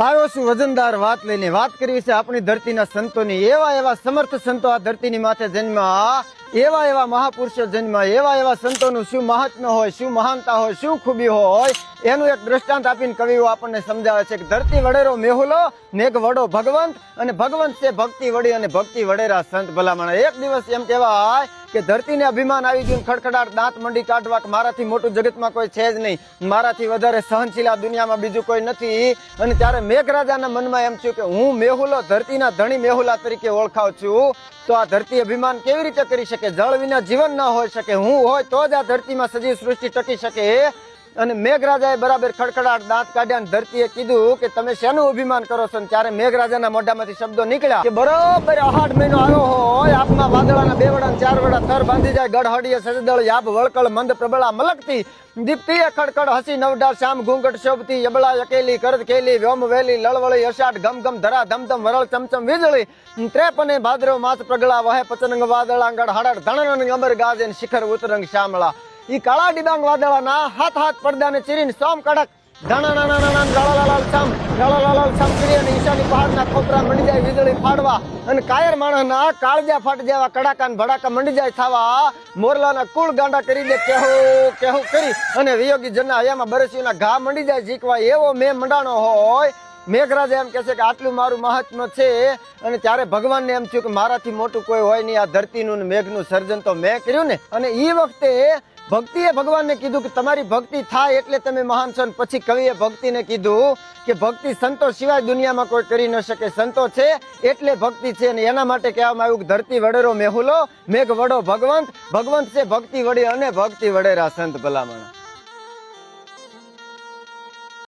આવ્યો છું વજનદાર વાત લઈને વાત કરવી છે આપણી ધરતીના સંતોની. એવા એવા સમર્થ સંતો આ ધરતીની માથે જન્મ્યા એવા એવા મહાપુરુષો જન્મ્યા એવા એવા સંતોનું શું મહાત્મ્ય હોય, શું મહાનતા હોય, શું ખૂબી હોય એનું એક દ્રષ્ટાંત આપીને કવિઓ આપણને સમજાવે છે કે ધરતી વડેરો મેહુલો મેઘ વડો ભગવંત અને ભગવંત છે ભક્તિ વડી અને ભક્તિ વડેરા સંત ભલામણ. એક દિવસ એમ કહેવાય કે ધરતીને અભિમાન આવી ગયું ખડખડાટ દાંત મંડી કાઢવા મારાથી મોટું જગતમાં કોઈ છે જ નહીં. મારાથી વધારે સહનશીલા દુનિયામાં બીજું કોઈ નથી. અને ત્યારે મેઘરાજાના મનમાં એમ થયું કે હું મેહુલો, ધરતીના ધણી મેહુલા તરીકે ઓળખાવ છું. તો આ ધરતી અભિમાન કેવી રીતે કરી શકે? જળ વિના જીવન ન હોઈ શકે. હું હોય તો જ આ ધરતીમાં સજીવ સૃષ્ટિ ટકી શકે. અને મેઘરાજાએ બરાબર ખડખડાટ દાંત કાઢ્યા અને ધરતીએ કીધું કે તમે શેનું અભિમાન કરો છો? ત્યારે મેઘરાજાના મોઢામાંથી શબ્દો નીકળ્યા કે બરોબર અહાડ મહિનો આવ્યો હોય, આપમાં વાદળાના બે વડા ચાર વડા થર બાંધી જાય, ગઢહડીએ સજદળ યાબ વળકળ, મંદ, પ્રબળા મલકતી દીપ્તિએ ખડખડ હસી નવડાર શ્યામ ઘૂંઘટ, શોભતી, યબળા, અકેલી, કરદ, કેલી, વ્યોમ, વેલી, લળવળી, અષાઢ, ગમ ગમ, ધરા ધમધમ વરળ ચમચમ વીજળી ત્રેપને ભાદરો માસ, પ્રગળા, વહે, પચનંગ વાદળાંગળ હડડ ધણન અમર ગાજે શિખર, ઉતરંગ શ્યામળા ઈ કાળા ડિબાંગ વાદળાના હાથ હાથ પડદાને ચીરીને સોમ કડક ધણાણાણાણાણા ગાળાલાલાલ છામ ગાળાલાલાલ છામ ચીરી અને ઈશાની પહાડના ખોપરા મંડી જાય, વીજળી ફાડવા અને કાયર માણસના કાળજા ફાટ જેવા કડાકા ને ભડાકા મંડી જાય થવા મોરલાના કુળ ગાંડા કરી દે, કેહો કેહો કરી અને વિયોગી જનના હયામાં બરસીઓના ઘા મંડી જાય જીકવા એવો મેં મંડાણો હોય. મેઘરાજા એમ કહે છે કે આટલું મારું મહાત્મ્ય છે અને ત્યારે ભગવાનને એમ થયું કે મારાથી મોટું કોઈ હોય નહીં, આ ધરતીનું ને મેઘનું સર્જન તો મેં કર્યું ને. અને એ વખતે ભક્તિએ ભગવાનને કીધું કે તમારી ભક્તિ થાય એટલે તમે મહાન છો. પછી કવિએ ભક્તિને કીધું કે ભક્તિ સંતો સિવાય દુનિયામાં કોઈ કરી ન શકે. સંતો છે એટલે ભક્તિ છે અને એના માટે કહેવામાં આવ્યું કે ધરતી વડેરો મેહુલો, મેઘ વડો ભગવંત. ભગવંત છે ભક્તિ વડે અને ભક્તિ વડેરા સંત ભલામણ.